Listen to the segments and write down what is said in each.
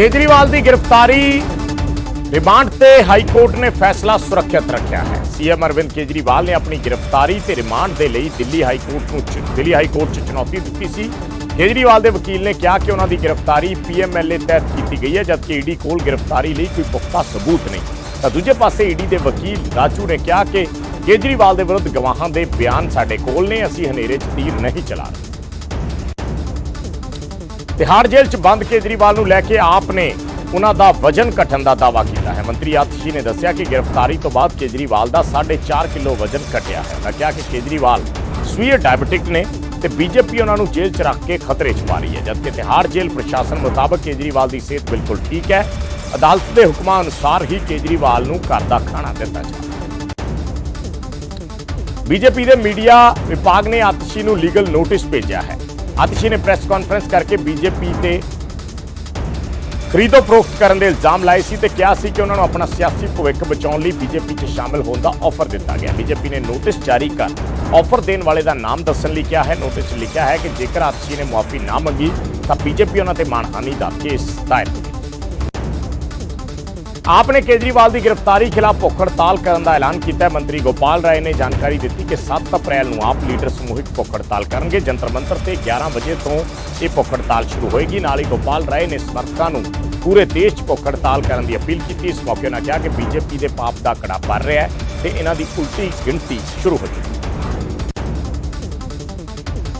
ਕੇਜਰੀਵਾਲ ਦੀ ਗ੍ਰਿਫਤਾਰੀ। ਰਿਮਾਂਡ ਤੇ high court ਨੇ ਫੈਸਲਾ ਸੁਰੱਖਿਅਤ ਰੱਖਿਆ ਹੈ। ਸੀਐਮ ਅਰਵਿੰਦ ਕੇਜਰੀਵਾਲ ਨੇ ਆਪਣੀ ਗ੍ਰਿਫਤਾਰੀ ਤੇ ਰਿਮਾਂਡ ਦੇ ਲਈ ਦਿੱਲੀ ਹਾਈ ਕੋਰਟ ਨੂੰ ਦਿੱਲੀ ਹਾਈ ਕੋਰਟ 'ਚ ਚੁਣੌਤੀ ਦਿੱਤੀ ਸੀ। ਕੇਜਰੀਵਾਲ ਦੇ ਵਕੀਲ ਨੇ ਕਿਹਾ ਕਿ ਉਹਨਾਂ ਦੀ ਗ੍ਰਿਫਤਾਰੀ ਪੀਐਮਐਲਏ ਤਹਿਤ ਕੀਤੀ ਗਈ ਹੈ, ਜਦਕਿ ਈਡੀ ਕੋਲ ਗ੍ਰਿਫਤਾਰੀ ਲਈ ਕੋਈ ਪੁਖਤਾ ਸਬੂਤ ਨਹੀਂ। ਤਾਂ ਦੂਜੇ ਪਾਸੇ ਈਡੀ ਦੇ ਵਕੀਲ ਰਾਜੂ ਨੇ ਕਿਹਾ ਕਿ ਕੇਜਰੀਵਾਲ ਦੇ ਵਿਰੁੱਧ ਗਵਾਹਾਂ ਦੇ ਬਿਆਨ ਸਾਡੇ ਕੋਲ ਨੇ, ਅਸੀਂ ਹਨੇਰੇ 'ਚ ਤੀਰ ਨਹੀਂ ਚਲਾ ਰਹੇ। ਤਿਹਾੜ ਜੇਲ੍ਹ 'ਚ ਬੰਦ ਕੇਜਰੀਵਾਲ ਨੂੰ ਲੈ ਕੇ ਆਪ ਨੇ ਉਹਨਾਂ ਦਾ ਵਜਨ ਘਟਣ ਦਾ ਦਾਅਵਾ ਕੀਤਾ ਹੈ। ਮੰਤਰੀ ਆਤਸ਼ੀ ਨੇ ਦੱਸਿਆ ਕਿ ਗ੍ਰਿਫਤਾਰੀ ਤੋਂ ਬਾਅਦ ਕੇਜਰੀਵਾਲ ਦਾ 4.5 ਕਿਲੋ ਵਜਨ ਘਟਿਆ ਹੈ। ਉਹਨਾਂ ਕਿਹਾ ਕਿ ਕੇਜਰੀਵਾਲ ਸਵੀਅਰ ਡਾਇਬੀਟਿਕ ਨੇ ਤੇ ਬੀਜੇਪੀ ਉਹਨਾਂ ਨੂੰ ਜੇਲ੍ਹ 'ਚ ਰੱਖ ਕੇ ਖਤਰੇ 'ਚ ਪਾ ਰਹੀ ਹੈ, ਜਦਕਿ ਤਿਹਾੜ ਜੇਲ੍ਹ ਪ੍ਰਸ਼ਾਸਨ ਮੁਤਾਬਕ ਕੇਜਰੀਵਾਲ ਦੀ ਸਿਹਤ ਬਿਲਕੁਲ ਠੀਕ ਹੈ। ਅਦਾਲਤ ਦੇ ਹੁਕਮਾਂ ਅਨੁਸਾਰ ਹੀ ਕੇਜਰੀਵਾਲ ਨੂੰ ਘਰ ਦਾ ਖਾਣਾ ਦਿੱਤਾ ਜਾ ਬੀਜੇਪੀ ਦੇ ਮੀਡੀਆ ਵਿਭਾਗ ਨੇ ਆਤਸ਼ੀ ਨੂੰ ਲੀਗਲ ਨੋਟਿਸ ਭੇਜਿਆ ਹੈ। ਆਤਸ਼ੀ ਨੇ ਪ੍ਰੈਸ ਕਾਨਫਰੰਸ ਕਰਕੇ ਬੀਜੇਪੀ ਤੇ ਖਰੀਦੋ ਫਰੋਖਤ ਕਰਨ ਦੇ ਇਲਜ਼ਾਮ ਲਾਏ ਸੀ ਤੇ ਕਿਹਾ ਸੀ ਕਿ ਉਹਨਾਂ ਨੂੰ ਆਪਣਾ ਸਿਆਸੀ ਭਵਿੱਖ ਬਚਾਉਣ ਲਈ ਬੀਜੇਪੀ 'ਚ ਸ਼ਾਮਲ ਹੋਣ ਦਾ ਆਫਰ ਦਿੱਤਾ ਗਿਆ। ਬੀਜੇਪੀ ਨੇ ਨੋਟਿਸ ਜਾਰੀ ਕਰ ਆਫਰ ਦੇਣ ਵਾਲੇ ਦਾ ਨਾਮ ਦੱਸਣ ਲਈ ਕਿਹਾ ਹੈ। ਨੋਟਿਸ 'ਚ ਲਿਖਿਆ ਹੈ ਕਿ ਜੇਕਰ ਆਤਸ਼ੀ ਨੇ ਮੁਆਫੀ ਨਾ ਮੰਗੀ ਤਾਂ ਬੀਜੇਪੀ ਉਹਨਾਂ ਤੇ ਮਾਨਹਾਨੀ ਦਾ ਕੇਸ ਦਾਇਰ ਆਪ ਨੇ ਕੇਜਰੀਵਾਲ ਦੀ ਗ੍ਰਿਫਤਾਰੀ ਖਿਲਾਫ ਭੁੱਖ ਹੜਤਾਲ ਕਰਨ ਦਾ ਐਲਾਨ ਕੀਤਾ ਹੈ। ਮੰਤਰੀ ਗੋਪਾਲ ਰਾਏ ਨੇ ਜਾਣਕਾਰੀ ਦਿੱਤੀ ਕਿ 7 ਅਪ੍ਰੈਲ ਨੂੰ ਆਪ ਲੀਡਰ ਸਮੂਹਿਕ ਭੁੱਖ ਹੜਤਾਲ ਕਰਨਗੇ। ਜੰਤਰ ਮੰਤਰ ਤੇ 11 ਵਜੇ ਤੋਂ ਇਹ ਭੁੱਖ ਹੜਤਾਲ ਸ਼ੁਰੂ ਹੋਏਗੀ। ਨਾਲ ਹੀ ਗੋਪਾਲ ਰਾਏ ਨੇ ਸਮਰਥਕਾਂ ਨੂੰ ਪੂਰੇ ਦੇਸ਼ 'ਚ ਭੁੱਖ ਹੜਤਾਲ ਕਰਨ ਦੀ ਅਪੀਲ ਕੀਤੀ। ਇਸ ਮੌਕੇ ਉਹਨਾਂ ਕਿਹਾ ਕਿ ਬੀਜੇਪੀ ਦੇ ਪਾਪ ਦਾ ਕੜਾ ਭਰ ਰਿਹਾ ਹੈ ਤੇ ਇਹਨਾਂ ਦੀ ਉਲਟੀ ਗਿਣਤੀ ਸ਼ੁਰੂ ਹੋ ਚੁੱਕੀ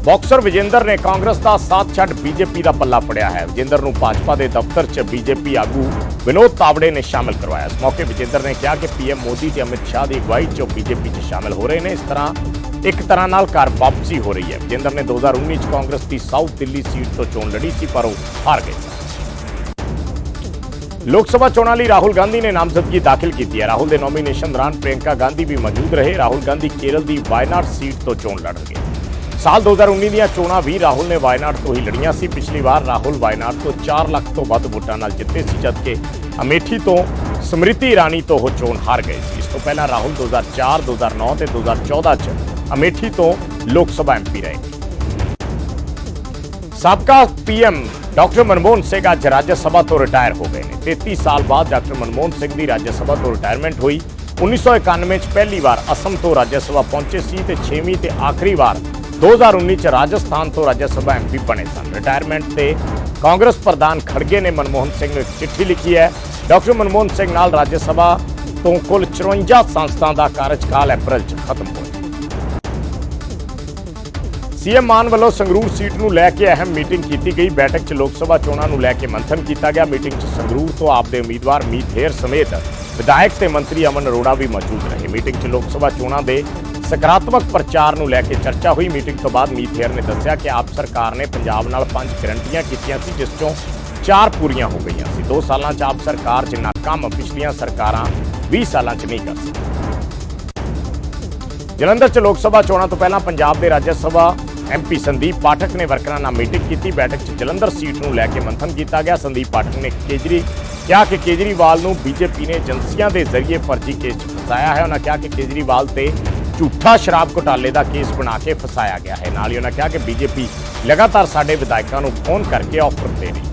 ਬਾਕਸਰ ਵਿਜੇਂਦਰ ਨੇ ਕਾਂਗਰਸ ਦਾ ਸਾਥ ਛੱਡ ਬੀਜੇਪੀ ਦਾ ਪੱਲਾ ਫੜਿਆ ਹੈ। ਵਿਜੇਂਦਰ ਨੂੰ ਭਾਜਪਾ ਦੇ ਦਫ਼ਤਰ 'ਚ ਬੀਜੇਪੀ ਆਗੂ ਵਿਨੋਦ ਤਾਵੜੇ ਨੇ ਸ਼ਾਮਲ ਕਰਵਾਇਆ। ਇਸ ਮੌਕੇ ਵਿਜੇਂਦਰ ਨੇ ਕਿਹਾ ਕਿ ਪੀਐਮ ਮੋਦੀ ਤੇ ਅਮਿਤ ਸ਼ਾਹ ਦੀ ਅਗਵਾਈ 'ਚ ਉਹ ਬੀਜੇਪੀ 'ਚ ਸ਼ਾਮਲ ਹੋ ਰਹੇ ਨੇ। ਇਸ ਤਰ੍ਹਾਂ ਇੱਕ ਤਰ੍ਹਾਂ ਨਾਲ ਘਰ ਵਾਪਸੀ ਹੋ ਰਹੀ ਹੈ। ਵਿਜੇਂਦਰ ਨੇ 2019 'ਚ ਕਾਂਗਰਸ ਦੀ ਸਾਊਥ ਦਿੱਲੀ ਸੀਟ ਤੋਂ ਚੋਣ ਲੜੀ ਸੀ, ਪਰ ਉਹ ਹਾਰ ਗਏ। ਲੋਕ ਸਭਾ ਚੋਣਾਂ ਲਈ ਰਾਹੁਲ ਗਾਂਧੀ ਨੇ ਨਾਮਜ਼ਦਗੀ ਦਾਖਲ ਕੀਤੀ ਹੈ। ਰਾਹੁਲ ਦੇ ਨੋਮੀਨੇਸ਼ਨ ਦੌਰਾਨ ਪ੍ਰਿਯੰਕਾ ਗਾਂਧੀ ਵੀ ਮੌਜੂਦ ਰਹੇ। ਰਾਹੁਲ ਗਾਂਧੀ ਕੇਰਲ ਦੀ ਵਾਇਨਾਡ ਸੀਟ ਤੋਂ ਚੋਣ ਲੜਨਗੇ। ਸਾਲ 2019 ਦੀਆਂ ਚੋਣਾਂ ਵੀ ਰਾਹੁਲ ਨੇ ਵਾਇਨਾਡ ਤੋਂ ਹੀ ਲੜੀਆਂ ਸੀ। ਪਿਛਲੀ ਵਾਰ ਰਾਹੁਲ ਵਾਇਨਾਡ ਤੋਂ 4 ਲੱਖ ਤੋਂ ਵੱਧ ਵੋਟਾਂ ਨਾਲ ਜਿੱਤੇ ਸੀ, ਜਦਕਿ ਅਮੇਠੀ ਤੋਂ ਸਮ੍ਰਿਤੀ ਇਰਾਨੀ ਤੋਂ ਉਹ ਚੋਣ ਹਾਰ ਗਏ ਸੀ। ਇਸ ਤੋਂ ਪਹਿਲਾਂ ਰਾਹੁਲ 2004 2009 ਤੇ 2014 ਚ ਅਮੇਠੀ ਤੋਂ ਲੋਕ ਸਭਾ ਐਮਪੀ ਰਹੇ ਸਾਬਕਾ ਪੀਐਮ ਡਾਕਟਰ ਮਨਮੋਹਨ ਸਿੰਘ ਅੱਜ ਰਾਜ ਸਭਾ ਤੋਂ ਰਿਟਾਇਰ ਹੋ ਗਏ ਨੇ। 33 ਸਾਲ ਬਾਅਦ ਡਾਕਟਰ ਮਨਮੋਹਨ ਸਿੰਘ ਦੀ ਰਾਜ ਸਭਾ ਤੋਂ ਰਿਟਾਇਰਮੈਂਟ ਹੋਈ। 1991 ਚ ਪਹਿਲੀ ਵਾਰ ਅਸਮ ਤੋਂ ਰਾਜ ਸਭਾ ਪਹੁੰਚੇ ਸੀ ਤੇ 6ਵੀਂ ਤੇ ਆਖਰੀ ਵਾਰ 2019 ਚ ਰਾਜਸਥਾਨ ਤੋਂ ਰਾਜ ਸਭਾ ਐਮਪੀ ਬਣੇ ਸਨ। ਰਿਟਾਇਰਮੈਂਟ ਤੇ ਕਾਂਗਰਸ ਪ੍ਰਧਾਨ ਖੜਗੇ ਨੇ ਮਨਮੋਹਨ ਸਿੰਘ ਨੂੰ ਇੱਕ ਚਿੱਠੀ ਲਿਖੀ ਹੈ। ਡਾਕਟਰ ਮਨਮੋਹਨ ਸਿੰਘ ਨਾਲ ਰਾਜ ਸਭਾ ਤੋਂ ਕੁੱਲ 54 ਸੰਸਥਾਂ ਦਾ ਕਾਰਜਕਾਲ ਅਪ੍ਰੈਲ ਚ ਖਤਮ ਹੋਇਆ। ਸੀਐਮ ਮਾਨ ਵੱਲੋਂ ਸੰਗਰੂਰ ਸੀਟ ਨੂੰ ਲੈ ਕੇ ਅਹਿਮ ਮੀਟਿੰਗ ਕੀਤੀ ਗਈ। ਬੈਠਕ 'ਚ ਲੋਕ ਸਭਾ ਚੋਣਾਂ ਨੂੰ ਲੈ ਕੇ ਮੰਥਨ ਕੀਤਾ ਗਿਆ। ਮੀਟਿੰਗ 'ਚ ਸੰਗਰੂਰ ਤੋਂ ਆਪ ਦੇ ਉਮੀਦਵਾਰ ਮੀਤ ਹੇਰ ਸਮੇਤ ਵਿਧਾਇਕ ਤੇ ਮੰਤਰੀ ਅਮਨ ਅਰੋੜਾ ਵੀ ਮੌਜੂਦ ਰਹੇ। ਮੀਟਿੰਗ 'ਚ ਲੋਕ ਸਭਾ ਚੋਣਾਂ ਦੇ ਸਕਾਰਾਤਮਕ ਪ੍ਰਚਾਰ ਨੂੰ ਲੈ ਕੇ ਚਰਚਾ ਹੋਈ ਮੀਟਿੰਗ ਤੋਂ ਬਾਅਦ ਮੀਤ ਹੇਰ ਨੇ ਦੱਸਿਆ ਕਿ ਆਪ ਸਰਕਾਰ ਨੇ ਪੰਜਾਬ ਨਾਲ ਪੰਜ ਗਰੰਟੀਆਂ ਕੀਤੀਆਂ ਸੀ, ਜਿਸ 'ਚੋਂ ਚਾਰ ਪੂਰੀਆਂ ਹੋ ਗਈਆਂ ਸੀ। 2 ਸਾਲਾਂ 'ਚ ਆਪ ਸਰਕਾਰ ਜਿੰਨਾ ਕੰਮ ਪਿਛਲੀਆਂ ਸਰਕਾਰਾਂ 20 ਸਾਲਾਂ 'ਚ ਨਹੀਂ ਕਰ ਸਕੀਆਂ। ਜਲੰਧਰ 'ਚ ਲੋਕ ਸਭਾ ਚੋਣਾਂ ਤੋਂ ਪਹਿਲਾਂ ਪੰਜਾਬ ਦੇ ਰਾਜ ਸਭਾ ਐਮਪੀ ਸੰਦੀਪ ਪਾਠਕ ਨੇ ਵਰਕਰਾਂ ਨਾਲ ਮੀਟਿੰਗ ਕੀਤੀ। ਬੈਠਕ 'ਚ ਜਲੰਧਰ ਸੀਟ ਨੂੰ ਲੈ ਕੇ ਮੰਥਨ ਕੀਤਾ ਗਿਆ। ਸੰਦੀਪ ਪਾਠਕ ਨੇ ਕੇਜਰੀ ਕਿਹਾ ਕਿ ਕੇਜਰੀਵਾਲ ਨੂੰ ਬੀਜੇਪੀ ਨੇ ਏਜੰਸੀਆਂ ਦੇ ਜ਼ਰੀਏ ਫਰਜ਼ੀ ਕੇਸ ਫਸਾਇਆ ਹੈ। ਉਹਨਾਂ ਕਿਹਾ ਕਿ ਕੇਜਰੀਵਾਲ ਤੇ ਝੂਠਾ ਸ਼ਰਾਬ ਘੁਟਾਲੇ ਦਾ ਕੇਸ ਬਣਾ ਕੇ ਫਸਾਇਆ ਗਿਆ ਹੈ। ਨਾਲ ਹੀ ਉਹਨਾਂ ਕਿਹਾ ਕਿ ਬੀਜੇਪੀ ਲਗਾਤਾਰ ਸਾਡੇ ਵਿਧਾਇਕਾਂ ਨੂੰ ਫੋਨ ਕਰਕੇ ਆਫਰ ਦੇ ਰਹੀ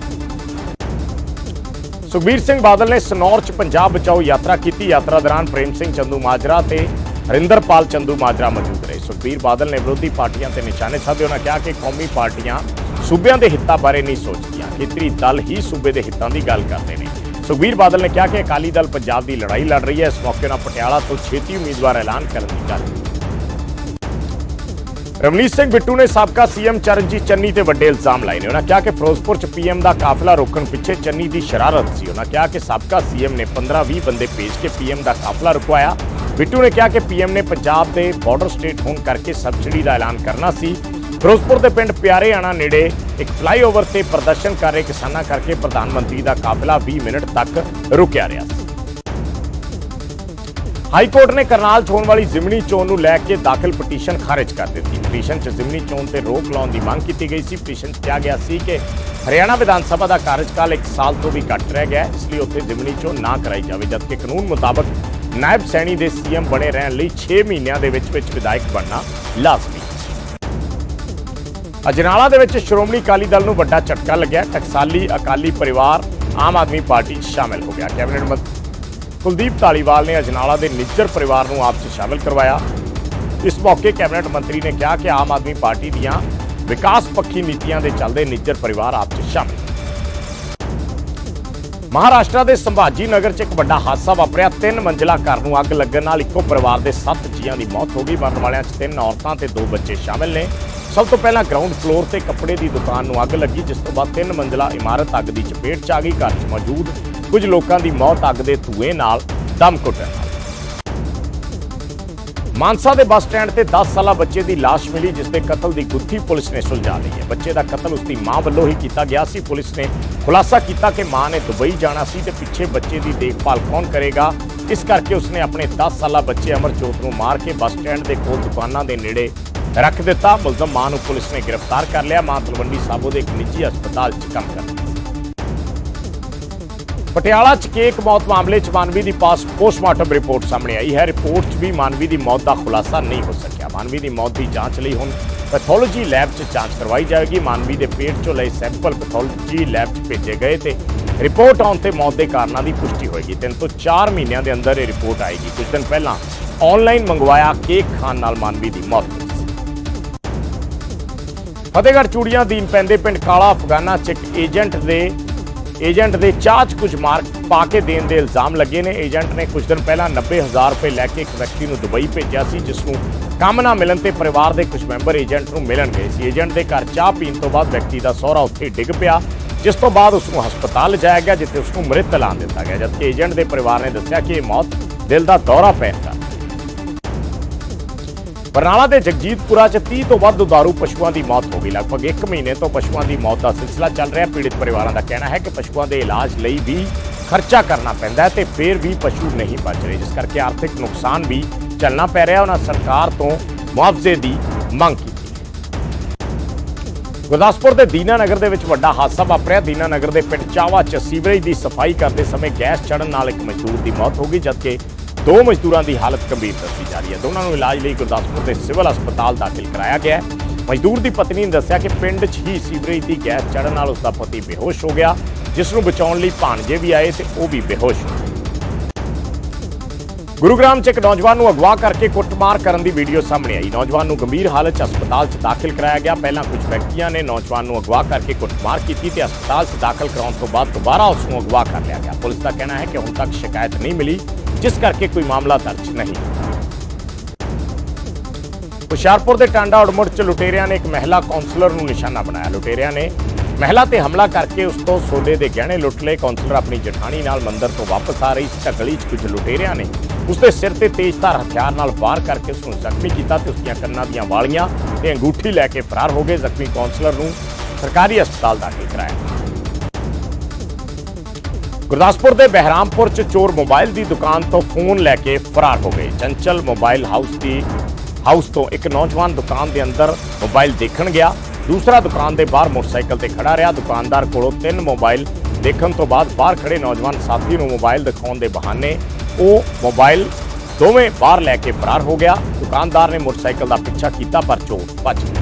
ਸੁਖਬੀਰ ਸਿੰਘ ਬਾਦਲ ਨੇ ਸਨੌਰ ਚ ਪੰਜਾਬ ਬਚਾਓ ਯਾਤਰਾ ਕੀਤੀ। ਯਾਤਰਾ ਦੌਰਾਨ ਪ੍ਰੇਮ ਸਿੰਘ ਚੰਦੂ ਮਾਜਰਾ ਤੇ ਹਰਿੰਦਰਪਾਲ ਚੰਦੂ ਮਾਜਰਾ ਮੌਜੂਦ ਰਹੇ। ਸੁਖਬੀਰ ਬਾਦਲ ਨੇ ਵਿਰੋਧੀ ਪਾਰਟੀਆਂ ਤੇ ਨਿਸ਼ਾਨੇ ਸਾਧੇ ਉਹਨਾਂ ਕਿਹਾ ਕਿ ਕੌਮੀ ਪਾਰਟੀਆਂ ਸੂਬਿਆਂ ਦੇ ਹਿੱਤਾਂ ਬਾਰੇ ਨਹੀਂ ਸੋਚਦੀਆਂ। ਖੇਤਰੀ ਦਲ ਹੀ ਸੂਬੇ ਦੇ ਹਿੱਤਾਂ ਦੀ ਗੱਲ ਕਰਦੇ ਨੇ। ਸੁਖਬੀਰ ਬਾਦਲ ਨੇ ਕਿਹਾ ਕਿ ਅਕਾਲੀ ਦਲ ਪੰਜਾਬ ਦੀ ਲੜਾਈ ਲੜ ਰਹੀ ਹੈ। ਇਸ ਮੌਕੇ ਉਹਨਾਂ ਪਟਿਆਲਾ ਤੋਂ ਛੇਤੀ ਉਮੀਦਵਾਰ ਐਲਾਨ ਕਰਨ ਦੀ ਗੱਲ। ਕੀਤੀ ਰਵਨੀਤ ਸਿੰਘ ਬਿੱਟੂ ਨੇ ਸਾਬਕਾ ਸੀਐਮ ਚਰਨਜੀਤ ਚੰਨੀ ਤੇ ਵੱਡੇ ਇਲਜ਼ਾਮ ਲਾਏ ਨੇ। ਉਹਨਾਂ ਕਿਹਾ ਕਿ ਫਿਰੋਜ਼ਪੁਰ ਚ ਪੀਐਮ ਦਾ ਕਾਫਲਾ ਰੋਕਣ ਪਿੱਛੇ ਚੰਨੀ ਦੀ ਸ਼ਰਾਰਤ ਸੀ। ਉਹਨਾਂ ਕਿਹਾ ਕਿ ਸਾਬਕਾ ਸੀਐਮ ਨੇ 15-20 ਬੰਦੇ ਭੇਜ ਕੇ ਪੀਐਮ ਦਾ ਕਾਫਲਾ ਰੁਕਵਾਇਆ। ਬਿੱਟੂ ਨੇ ਕਿਹਾ ਕਿ ਪੀਐਮ ਨੇ ਪੰਜਾਬ ਦੇ ਬਾਰਡਰ ਸਟੇਟ ਹੋਣ ਕਰਕੇ ਸਬਸਿਡੀ ਦਾ ਐਲਾਨ ਕਰਨਾ ਸੀ। ਫਿਰੋਜ਼ਪੁਰ ਦੇ ਪਿੰਡ ਪਿਆਰੇਆਣਾ ਨੇੜੇ ਇੱਕ ਫਲਾਈਓਵਰ ਤੇ ਪ੍ਰਦਰਸ਼ਨ ਕਰ ਰਹੇ ਕਿਸਾਨਾਂ ਕਰਕੇ ਪ੍ਰਧਾਨ ਮੰਤਰੀ ਦਾ ਕਾਫਲਾ 20 ਮਿੰਟ ਤੱਕ ਰੁਕਿਆ ਰਿਹਾ ਹਾਈ ਕੋਰਟ ਨੇ ਕਰਨਾਲ 'ਚ ਹੋਣ ਵਾਲੀ ਜ਼ਿਮਨੀ ਚੋਣ ਨੂੰ ਲੈ ਕੇ ਦਾਖਲ ਪਟੀਸ਼ਨ ਖਾਰਜ ਕਰ ਦਿੱਤੀ। ਪਟੀਸ਼ਨ 'ਚ ਜ਼ਿਮਨੀ ਚੋਣ ਤੇ ਰੋਕ ਲਾਉਣ ਦੀ ਮੰਗ ਕੀਤੀ ਗਈ ਸੀ। ਪਟੀਸ਼ਨ 'ਚ ਕਿਹਾ ਗਿਆ ਸੀ ਕਿ ਹਰਿਆਣਾ ਵਿਧਾਨ ਸਭਾ ਦਾ ਕਾਰਜਕਾਲ 1 ਸਾਲ ਤੋਂ ਵੀ ਘੱਟ ਰਹਿ ਗਿਆ ਇਸ ਲਈ ਉੱਥੇ ਜ਼ਿਮਨੀ ਚੋਣ ਨਾ ਕਰਾਈ ਜਾਵੇ, ਜਦਕਿ ਕਾਨੂੰਨ ਮੁਤਾਬਕ ਨਾਇਬ ਸੈਣੀ ਦੇ ਸੀਐਮ ਬਣੇ ਰਹਿਣ ਲਈ 6 ਮਹੀਨਿਆਂ ਦੇ ਵਿੱਚ ਵਿੱਚ ਵਿਧਾਇਕ ਬਣਨਾ ਲਾਜ਼ਮੀ ਅਜਨਾਲਾ ਦੇ ਵਿੱਚ ਸ਼੍ਰੋਮਣੀ ਅਕਾਲੀ ਦਲ ਨੂੰ ਵੱਡਾ ਝਟਕਾ ਲੱਗਿਆ। ਟਕਸਾਲੀ ਅਕਾਲੀ ਪਰਿਵਾਰ, ਆਮ ਆਦਮੀ ਪਾਰਟੀ 'ਚ ਸ਼ਾਮਿਲ ਹੋ ਗਿਆ। ਕੈਬਨਿਟ ਮੰਤਰੀ ਕੁਲਦੀਪ ਧਾਲੀਵਾਲ ਨੇ ਅਜਨਾਲਾ ਦੇ ਨਿੱਜਰ ਪਰਿਵਾਰ ਨੂੰ ਆਪ 'ਚ ਸ਼ਾਮਿਲ ਕਰਵਾਇਆ। ਇਸ ਮੌਕੇ ਕੈਬਨਿਟ ਮੰਤਰੀ ਨੇ ਕਿਹਾ ਕਿ ਆਮ ਆਦਮੀ ਪਾਰਟੀ ਦੀਆਂ ਵਿਕਾਸ ਪੱਖੀ ਨੀਤੀਆਂ ਦੇ ਚੱਲਦੇ ਨਿੱਜਰ ਪਰਿਵਾਰ ਆਪ 'ਚ ਸ਼ਾਮਿਲ ਮਹਾਰਾਸ਼ਟਰ ਦੇ ਸੰਭਾਜੀ ਨਗਰ 'ਚ ਇੱਕ ਵੱਡਾ ਹਾਦਸਾ ਵਾਪਰਿਆ। ਤਿੰਨ ਮੰਜ਼ਲਾ ਘਰ ਨੂੰ ਅੱਗ ਲੱਗਣ ਨਾਲ ਇੱਕੋ ਪਰਿਵਾਰ ਦੇ 7 ਜੀਆਂ ਦੀ ਮੌਤ ਹੋ ਗਈ। ਮਰਨ ਵਾਲਿਆਂ 'ਚ ਤਿੰਨ ਔਰਤਾਂ ਤੇ ਦੋ ਬੱਚੇ ਸ਼ਾਮਿਲ ਨੇ। ਸਭ ਤੋਂ ਪਹਿਲਾਂ ਗਰਾਊਂਡ ਫਲੋਰ ਤੇ ਕੱਪੜੇ ਦੀ ਦੁਕਾਨ ਨੂੰ ਅੱਗ ਲੱਗੀ, ਜਿਸ ਤੋਂ ਬਾਅਦ ਤਿੰਨ ਮੰਜ਼ਲਾ ਇਮਾਰਤ ਅੱਗ ਦੀ ਚਪੇਟ 'ਚ ਆ ਗਈ। ਘਰ 'ਚ ਮੌਜੂਦ ਕੁਝ ਲੋਕਾਂ ਦੀ ਮੌਤ ਅੱਗ ਦੇ ਧੂਏ ਨਾਲ ਦਮ ਘੁੱਟਣ ਮਾਨਸਾ ਦੇ ਬੱਸ ਸਟੈਂਡ ਤੇ 10 ਸਾਲਾ ਬੱਚੇ ਦੀ ਲਾਸ਼ ਮਿਲੀ, ਜਿਸ ਦੇ ਕਤਲ ਦੀ ਗੁੱਥੀ ਪੁਲਿਸ ਨੇ ਸੁਲਝਾ ਲਈ ਹੈ। ਬੱਚੇ ਦਾ ਕਤਲ ਉਸ ਦੀ ਮਾਂ ਵੱਲੋਂ ਹੀ ਕੀਤਾ ਗਿਆ ਸੀ। ਪੁਲਿਸ ਨੇ ਖੁਲਾਸਾ ਕੀਤਾ ਕਿ ਮਾਂ ਨੇ ਦੁਬਈ ਜਾਣਾ ਸੀ ਤੇ ਪਿੱਛੇ ਬੱਚੇ ਦੀ ਦੇਖਭਾਲ ਕੌਣ ਕਰੇਗਾ? ਇਸ ਕਰਕੇ ਉਸਨੇ ਆਪਣੇ 10 ਸਾਲਾ ਬੱਚੇ ਅਮਰਜੋਤ ਨੂੰ ਮਾਰ ਕੇ ਬੱਸ ਸਟੈਂਡ ਦੇ ਕੋਲ ਦੁਕਾਨਾਂ ਦੇ ਨੇੜੇ ਰੱਖ ਦਿੱਤਾ। ਮੁਲਜ਼ਮ ਮਾਂ ਨੂੰ ਪੁਲਿਸ ਨੇ ਗ੍ਰਿਫਤਾਰ ਕਰ ਲਿਆ। ਮਾਂ ਤਲਵੰਡੀ ਸਾਬੋ ਦੇ ਇੱਕ ਨਿੱਜੀ ਹਸਪਤਾਲ 'ਚ ਕੰਮ ਕਰਦੀ ਪਟਿਆਲਾ 'ਚ ਕੇਕ ਮੌਤ ਮਾਮਲੇ 'ਚ ਮਾਨਵੀ ਦੀ ਪਾਸ ਪੋਸਟਮਾਰਟਮ ਰਿਪੋਰਟ ਸਾਹਮਣੇ ਆਈ ਹੈ। ਰਿਪੋਰਟ 'ਚ ਵੀ ਮਾਨਵੀ ਦੀ ਮੌਤ ਦਾ ਖੁਲਾਸਾ ਨਹੀਂ ਹੋ ਸਕਿਆ। ਮਾਨਵੀ ਦੀ ਮੌਤ ਦੀ ਜਾਂਚ ਲਈ ਹੁਣ ਪੈਥੋਲੋਜੀ ਲੈਬ 'ਚ ਜਾਂਚ ਕਰਵਾਈ ਜਾਵੇਗੀ ਮਾਨਵੀ ਦੇ ਪੇਟ 'ਚੋਂ ਲਏ ਸੈਂਪਲ ਪੈਥੋਲੋਜੀ ਲੈਬ 'ਚ ਭੇਜੇ ਗਏ ਤੇ ਰਿਪੋਰਟ ਆਉਣ ਤੇ ਮੌਤ ਦੇ ਕਾਰਨਾਂ ਦੀ ਪੁਸ਼ਟੀ ਹੋਏਗੀ। ਤਿੰਨ ਤੋਂ 4 ਮਹੀਨਿਆਂ ਦੇ ਅੰਦਰ ਇਹ ਰਿਪੋਰਟ ਆਏਗੀ। ਕੁਝ ਦਿਨ ਪਹਿਲਾਂ ਆਨਲਾਈਨ ਮੰਗਵਾਇਆ ਕੇਕ ਖਾਣ ਨਾਲ ਮਾਨਵੀ ਦੀ ਮੌਤ ਫਤਿਹਗੜ੍ਹ ਚੂੜੀਆਂ ਦੀਨ ਪੈਂਦੇ ਪਿੰਡ ਕਾਲਾ ਅਫਗਾਨਾ ਚ ਇੱਕ ਏਜੰਟ ਦੇ ਏਜੰਟ ਦੇ ਚਾਹ 'ਚ ਕੁਝ ਮਾਰ ਪਾ ਕੇ ਦੇਣ ਦੇ ਇਲਜ਼ਾਮ ਲੱਗੇ ਨੇ। ਏਜੰਟ ਨੇ ਕੁਝ ਦਿਨ ਪਹਿਲਾਂ 90000 ਰੁਪਏ ਲੈ ਕੇ ਇੱਕ ਵਿਅਕਤੀ ਨੂੰ ਦੁਬਈ ਭੇਜਿਆ ਸੀ, ਜਿਸ ਨੂੰ ਕੰਮ ਨਾ ਮਿਲਣ ਤੇ ਪਰਿਵਾਰ ਦੇ ਕੁਝ ਮੈਂਬਰ ਏਜੰਟ ਨੂੰ ਮਿਲਣ ਗਏ ਸੀ। ਏਜੰਟ ਦੇ ਘਰ ਚਾਹ ਪੀਣ ਤੋਂ ਬਾਅਦ ਵਿਅਕਤੀ ਦਾ ਸਹੁਰਾ ਉੱਥੇ ਡਿੱਗ ਪਿਆ, ਜਿਸ ਤੋਂ ਬਾਅਦ ਉਸ ਨੂੰ ਹਸਪਤਾਲ ਲਿਜਾਇਆ ਗਿਆ, ਜਿੱਥੇ ਉਸ ਨੂੰ ਮ੍ਰਿਤ ਐਲਾਨ ਦਿੱਤਾ ਗਿਆ। ਜਦਕਿ ਏਜੰਟ ਦੇ ਪਰਿਵਾਰ ਨੇ ਦੱਸਿਆ ਕਿ ਇਹ ਮੌਤ ਦਿਲ ਦਾ ਦੌਰਾ ਪੈਣ ਕਾਰਨ ਬਰਨਾਲਾ ਦੇ ਜਗਜੀਤਪੁਰਾ 'ਚ 30 ਤੋਂ ਵੱਧ ਦੁਧਾਰੂ ਪਸ਼ੂਆਂ ਦੀ ਮੌਤ ਹੋ ਗਈ। ਲਗਭਗ 1 ਮਹੀਨੇ ਤੋਂ ਪਸ਼ੂਆਂ ਦੀ ਮੌਤ ਦਾ ਸਿਲਸਿਲਾ ਚੱਲ ਰਿਹਾ। ਪੀੜਿਤ ਪਰਿਵਾਰਾਂ ਦਾ ਕਹਿਣਾ ਹੈ ਕਿ ਪਸ਼ੂਆਂ ਦੇ ਇਲਾਜ ਲਈ ਵੀ ਖਰਚਾ ਕਰਨਾ ਪੈਂਦਾ ਹੈ ਤੇ ਫਿਰ ਵੀ ਪਸ਼ੂ ਨਹੀਂ ਬਚ ਰਹੇ, ਜਿਸ ਕਰਕੇ ਆਰਥਿਕ ਨੁਕਸਾਨ ਵੀ ਝੱਲਣਾ ਪੈ ਰਿਹਾ। ਉਹਨਾਂ ਸਰਕਾਰ ਤੋਂ ਮੁਆਵਜ਼ੇ ਦੀ ਮੰਗ ਕੀਤੀ ਗੁਰਦਾਸਪੁਰ ਦੇ ਦੀਨਾ ਨਗਰ ਦੇ ਵਿੱਚ ਵੱਡਾ ਹਾਦਸਾ ਵਾਪਰਿਆ। ਦੀਨਾ ਨਗਰ ਦੇ ਪਿੰਡ ਚਾਵਾ 'ਚ ਸੀਵਰੇਜ ਦੀ ਸਫ਼ਾਈ ਕਰਦੇ ਸਮੇਂ ਗੈਸ ਚੜਨ ਨਾਲ ਇੱਕ ਮਜ਼ਦੂਰ ਦੀ ਮੌਤ ਹੋ ਗਈ, ਜਦਕਿ ਦੋ ਮਜ਼ਦੂਰਾਂ ਦੀ ਹਾਲਤ ਗੰਭੀਰ ਦੱਸੀ ਜਾ ਰਹੀ ਹੈ। ਦੋਨਾਂ ਨੂੰ ਇਲਾਜ ਲਈ ਗੁਰਦਾਸਪੁਰ ਦੇ ਸਿਵਲ ਹਸਪਤਾਲ ਦਾਖਲ ਕਰਾਇਆ ਗਿਆ ਹੈ। ਮਜ਼ਦੂਰ ਦੀ ਪਤਨੀ ਨੇ ਦੱਸਿਆ ਕਿ ਪਿੰਡ 'ਚ ਹੀ ਸੀਵਰੇਜ ਦੀ ਗੈਸ ਚੜਨ ਨਾਲ ਉਸ ਦਾ ਪਤੀ ਬੇਹੋਸ਼ ਹੋ ਗਿਆ, ਜਿਸ ਨੂੰ ਬਚਾਉਣ ਲਈ ਭਾਣਜੇ ਵੀ ਆਏ ਤੇ ਉਹ ਵੀ ਬੇਹੋਸ਼। ਹੋ ਗਏ ਗੁਰੂਗ੍ਰਾਮ 'ਚ ਇੱਕ ਨੌਜਵਾਨ ਨੂੰ ਅਗਵਾ ਕਰਕੇ ਕੁੱਟਮਾਰ ਕਰਨ ਦੀ ਵੀਡੀਓ ਸਾਹਮਣੇ ਆਈ। ਨੌਜਵਾਨ ਨੂੰ ਗੰਭੀਰ ਹਾਲਤ 'ਚ ਹਸਪਤਾਲ 'ਚ ਦਾਖਲ ਕਰਾਇਆ ਗਿਆ। ਪਹਿਲਾਂ ਕੁਝ ਵਿਅਕਤੀਆਂ ਨੇ ਨੌਜਵਾਨ ਨੂੰ ਅਗਵਾ ਕਰਕੇ ਕੁੱਟਮਾਰ ਕੀਤੀ ਤੇ ਹਸਪਤਾਲ 'ਚ ਦਾਖਲ ਕਰਾਉਣ ਤੋਂ ਬਾਅਦ ਦੁਬਾਰਾ ਉਸ ਨੂੰ ਅਗਵਾ ਕਰ ਲਿਆ ਗਿਆ। ਪੁਲਿਸ ਦਾ ਕਹਿਣਾ ਹੈ ਕਿ ਹੁਣ ਤੱਕ ਸ਼ਿਕਾਇਤ ਨਹੀਂ ਮਿਲੀ। ਜਿਸ ਕਰਕੇ ਕੋਈ ਮਾਮਲਾ ਦਰਜ ਨਹੀਂ। ਹੁਸ਼ਿਆਰਪੁਰ ਦੇ ਟਾਂਡਾ ਉੜਮੁੜ 'ਚ ਲੁਟੇਰਿਆਂ ਨੇ ਇੱਕ ਮਹਿਲਾ ਕਾਉਂਸਲਰ ਨੂੰ ਨਿਸ਼ਾਨਾ ਬਣਾਇਆ। ਲੁਟੇਰਿਆਂ ਨੇ ਮਹਿਲਾ ਤੇ ਹਮਲਾ ਕਰਕੇ ਉਸ ਤੋਂ ਸੋਨੇ ਦੇ ਗਹਿਣੇ ਲੁੱਟ ਲਏ। ਕਾਉਂਸਲਰ ਆਪਣੀ ਜਠਾਣੀ ਨਾਲ ਮੰਦਰ ਤੋਂ ਵਾਪਸ ਆ ਰਹੀ ਸੀ। ਤਾਂ 'ਚ ਕੁਝ ਲੁਟੇਰਿਆਂ ਨੇ ਉਸ ਦੇ ਸਿਰ ਤੇ ਤੇਜ਼ਧਾਰ ਹਥਿਆਰ ਨਾਲ ਵਾਰ ਕਰਕੇ ਉਸ ਨੂੰ ਜ਼ਖਮੀ ਕੀਤਾ ਤੇ ਉਸ ਦੀਆਂ ਕੰਨਾਂ ਦੀਆਂ ਵਾਲੀਆਂ ਤੇ ਅੰਗੂਠੀ ਲੈ ਕੇ ਫਰਾਰ ਹੋ ਗਏ। ਜ਼ਖਮੀ ਕਾਉਂਸਲਰ ਨੂੰ ਸਰਕਾਰੀ ਹਸਪਤਾਲ ਦਾਖਲ ਕਰਾਇਆ। ਗੁਰਦਾਸਪੁਰ ਦੇ ਬਹਿਰਾਮਪੁਰ 'ਚ ਚੋਰ ਮੋਬਾਈਲ ਦੀ ਦੁਕਾਨ ਤੋਂ ਫੋਨ ਲੈ ਕੇ ਫਰਾਰ ਹੋ ਗਏ। ਚੰਚਲ ਮੋਬਾਈਲ ਹਾਊਸ ਦੀ ਹਾਊਸ ਤੋਂ ਇੱਕ ਨੌਜਵਾਨ ਦੁਕਾਨ ਦੇ ਅੰਦਰ ਮੋਬਾਈਲ ਦੇਖਣ ਗਿਆ। ਦੂਸਰਾ ਦੁਕਾਨ ਦੇ ਬਾਹਰ ਮੋਟਰਸਾਈਕਲ ਤੇ ਖੜਾ ਰਿਹਾ। ਦੁਕਾਨਦਾਰ ਕੋਲੋਂ ਤਿੰਨ ਮੋਬਾਈਲ ਦੇਖਣ ਤੋਂ ਬਾਅਦ ਬਾਹਰ ਖੜੇ ਨੌਜਵਾਨ ਸਾਥੀ ਨੂੰ ਮੋਬਾਈਲ ਦਿਖਾਉਣ ਦੇ ਬਹਾਨੇ ਉਹ ਮੋਬਾਈਲ ਦੋਵੇਂ ਬਾਹਰ ਲੈ ਕੇ ਫਰਾਰ ਹੋ ਗਿਆ। ਦੁਕਾਨਦਾਰ ਨੇ ਮੋਟਰਸਾਈਕਲ ਦਾ ਪਿੱਛਾ ਕੀਤਾ ਪਰ ਚੋਰ ਭੱਜ ਗਿਆ।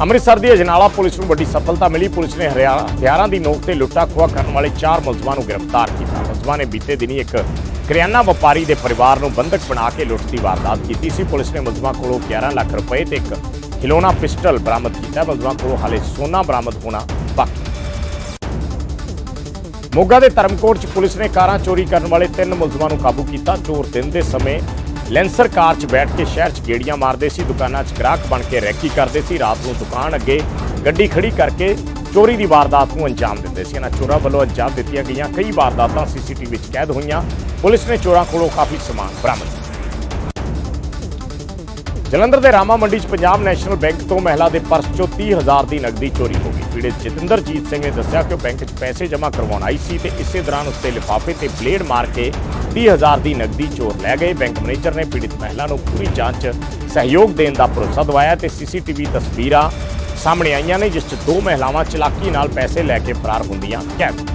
ਅੰਮ੍ਰਿਤਸਰ ਦੀ ਅਜਨਾਲਾ ਪੁਲਿਸ ਨੂੰ ਵੱਡੀ ਸਫਲਤਾ ਮਿਲੀ। ਪੁਲਿਸ ਨੇ ਹਰਿਆ- ਹਥਿਆਰਾਂ ਦੀ ਨੋਕ ਤੇ ਲੁੱਟਾ ਖੋਹ ਕਰਨ ਵਾਲੇ ਚਾਰ ਮੁਲਜ਼ਮਾਂ ਨੂੰ ਗ੍ਰਿਫਤਾਰ ਕੀਤਾ। ਮੁਲਜ਼ਮਾਂ ਨੇ ਬੀਤੇ ਦਿਨੀ ਇੱਕ ਕਰਿਆਨਾ ਵਪਾਰੀ ਦੇ ਪਰਿਵਾਰ ਨੂੰ ਬੰਦਕ ਬਣਾ ਕੇ ਲੁੱਟ ਦੀ ਵਾਰਦਾਤ ਕੀਤੀ ਸੀ। ਪੁਲਿਸ ਨੇ ਮੁਲਜ਼ਮਾਂ ਕੋਲੋਂ 11 ਲੱਖ ਰੁਪਏ ਤੇ ਇੱਕ ਖਿਲੌਣਾ ਪਿਸਟਲ ਬਰਾਮਦ ਕੀਤਾ। ਮੁਲਜ਼ਮਾਂ ਕੋਲੋਂ ਹਾਲੇ ਸੋਨਾ ਬਰਾਮਦ ਹੋਣਾ ਬਾਕੀ ਮੋਗਾ ਦੇ ਧਰਮਕੋਟ 'ਚ ਪੁਲਿਸ ਨੇ ਕਾਰਾਂ ਚੋਰੀ ਕਰਨ ਵਾਲੇ ਤਿੰਨ ਮੁਲਜ਼ਮਾਂ ਨੂੰ ਕਾਬੂ ਕੀਤਾ। ਚੋਰ ਦਿਨ ਦੇ ਸਮੇਂ ਲੈਂਸਰ ਕਾਰ 'ਚ ਬੈਠ ਕੇ ਸ਼ਹਿਰ 'ਚ ਗੇੜੀਆਂ ਮਾਰਦੇ ਸੀ, ਦੁਕਾਨਾਂ 'ਚ ਗ੍ਰਾਹਕ ਬਣ ਕੇ ਰੈਕੀ ਕਰਦੇ ਸੀ, ਰਾਤ ਨੂੰ ਦੁਕਾਨ ਅੱਗੇ ਗੱਡੀ ਖੜੀ ਕਰਕੇ ਚੋਰੀ ਦੀ ਵਾਰਦਾਤ ਨੂੰ ਅੰਜਾਮ ਦਿੰਦੇ ਸੀ। ਇਹਨਾਂ ਚੋਰਾਂ ਵੱਲੋਂ ਅੰਜਾਮ ਦਿੱਤੀਆਂ ਗਈਆਂ। ਕਈ ਵਾਰਦਾਤਾਂ ਸੀਸੀਟੀਵੀ ਵਿੱਚ ਕੈਦ ਹੋਈਆਂ। ਪੁਲਿਸ ਨੇ ਚੋਰਾਂ ਕੋਲੋਂ ਕਾਫੀ ਸਮਾਨ ਬਰਾਮਦ ਕੀਤਾ ਜਲੰਧਰ ਦੇ ਰਾਮਾ ਮੰਡੀ 'ਚ ਪੰਜਾਬ ਨੈਸ਼ਨਲ ਬੈਂਕ ਤੋਂ ਮਹਿਲਾ ਦੇ ਪਰਸ 'ਚੋਂ 30000 ਦੀ ਨਕਦੀ ਚੋਰੀ ਹੋ ਗਈ। ਪੀੜਤ ਜਤਿੰਦਰਜੀਤ ਸਿੰਘ ਨੇ ਦੱਸਿਆ ਕਿ ਉਹ ਬੈਂਕ 'ਚ ਪੈਸੇ ਜਮ੍ਹਾਂ ਕਰਵਾਉਣ ਆਈ ਸੀ ਤੇ ਇਸੇ ਦੌਰਾਨ ਉਸਤੇ ਲਿਫਾਫੇ ਤੇ ਬਲੇਡ ਮਾਰ ਕੇ 30000 ਦੀ ਨਕਦੀ ਚੋਰ ਲੈ ਗਏ। ਬੈਂਕ ਮੈਨੇਜਰ ਨੇ ਪੀੜਤ ਮਹਿਲਾ ਨੂੰ ਪੂਰੀ ਜਾਂਚ ਸਹਿਯੋਗ ਦੇਣ ਦਾ ਭਰੋਸਾ ਦਿਵਾਇਆ ਤੇ ਸੀਸੀਟੀਵੀ ਤਸਵੀਰਾਂ ਸਾਹਮਣੇ ਆਈਆਂ ਨੇ, ਜਿਸ 'ਚ ਦੋ ਮਹਿਲਾਵਾਂ ਚਲਾਕੀ ਨਾਲ ਪੈਸੇ ਲੈ ਕੇ ਫਰਾਰ ਹੁੰਦੀਆਂ ਕੈਦ।